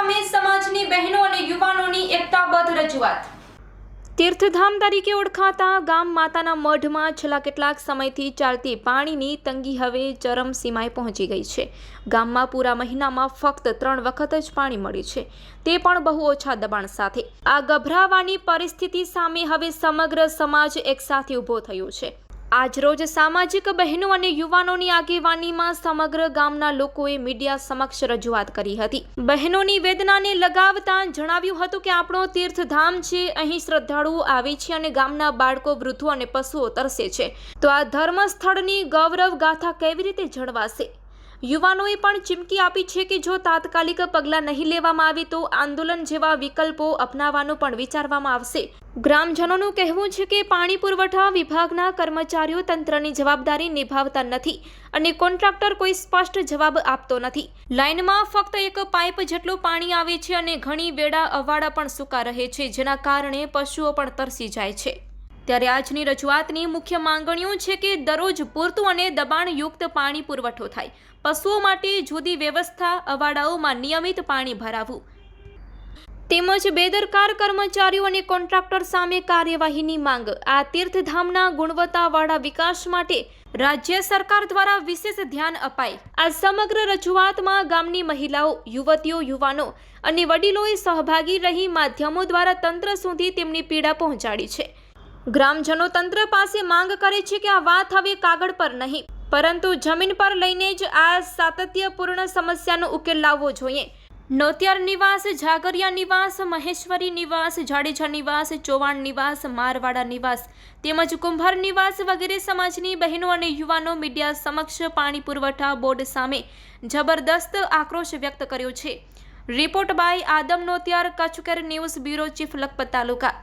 સામે સમાજની બહેનો અને યુવાનોની એકતાબદ્ધ રજૂઆત. તીર્થધામ તરીકે ઓળખાતા ગામ માતાના મઢમાં છેલ્લા કેટલાક સમયથી ચાલતી પાણીની તંગી હવે ચરમસીમાએ પહોંચી ગઈ છે. ગામમાં પૂરા મહિનામાં ફક્ત ત્રણ વખત જ પાણી મળ્યું છે. તે પણ બહુ ઓછા દબાણ સાથે. આ ગભરાવાની પરિસ્થિતિ સામે હવે સમગ્ર સમાજ એકસાથે ઊભો થયો છે. આજરોજ સામાજિક બહેનો અને યુવાનોની આગેવાનીમાં સમગ્ર ગામના લોકોએ મીડિયા સમક્ષ રજૂઆત કરી હતી. બહેનોની વેદનાને લગાવતા જણાવ્યું હતું કે આપણો તીર્થધામ છે, અહીં શ્રદ્ધાળુઓ આવે છે અને ગામના બાળકો, વૃદ્ધો અને પશુઓ તરસે છે. તો આ ધર્મ સ્થળની ગૌરવ ગાથા કેવી રીતે જળવાશે? યુવાનોએ પણ ચીમકી આપી છે કે જો તાત્કાલિક પગલાં નહીં લેવામાં આવે તો આંદોલન જેવા વિકલ્પો અપનાવવાનું પણ વિચારવામાં આવશે. ગ્રામજનોનું કહેવું છે કે પાણી પુરવઠા વિભાગના કર્મચારીઓ તંત્રની જવાબદારી નિભાવતા નથી અને કોન્ટ્રાક્ટર કોઈ સ્પષ્ટ જવાબ આપતો નથી. લાઇનમાં ફક્ત એક પાઇપ જેટલું પાણી આવે છે અને ઘણી વેળા અવાડા પણ સૂકા રહે છે, જેના કારણે પશુઓ પણ તરસી જાય છે. ત્યારે આજની રજૂઆતની મુખ્ય માંગણીઓ છે કે દરરોજ પૂરતું અને દબાણયુક્ત પાણી પુરવઠો થાય. પશુઓ માટે જુદી વ્યવસ્થા, અવાડાઓમાં નિયમિત પાણી ભરાવવું તેમજ બેદરકાર કર્મચારીઓ અને કોન્ટ્રાક્ટર સામે કાર્યવાહીની માંગ. આ તીર્થધામના ગુણવત્તાવાળા વિકાસ માટે રાજ્ય સરકાર દ્વારા વિશેષ ધ્યાન અપાય. આ સમગ્ર રજૂઆતમાં ગામની મહિલાઓ, યુવતીઓ, યુવાનો અને વડીલોએ સહભાગી રહી માધ્યમો દ્વારા તંત્ર સુધી તેમની પીડા પહોંચાડી છે. ગ્રામજનો તંત્ર પાસે માંગ કરે છે કે આ વાત હવે કાગળ પર નહીં, પરંતુ જમીન પર લઈને જ આ સાતત્યપૂર્ણ સમસ્યાનો ઉકેલ લાવવો જોઈએ. નોતિયાર નિવાસ જાગરિયા નિવાસ, મહેશ્વરી નિવાસ, જાડેજા નિવાસ, ચૌહાણ નિવાસ, મારવાડા નિવાસ તેમજ કુંભાર નિવાસ વગેરે સમાજની બહેનો અને યુવાનો મીડિયા સમક્ષ પાણી પુરવઠા બોર્ડ સામે જબરદસ્ત આક્રોશ વ્યક્ત કર્યો છે. Report by Adam Notiyar કચ્છકેર news bureau, chief Lakhpat taluka.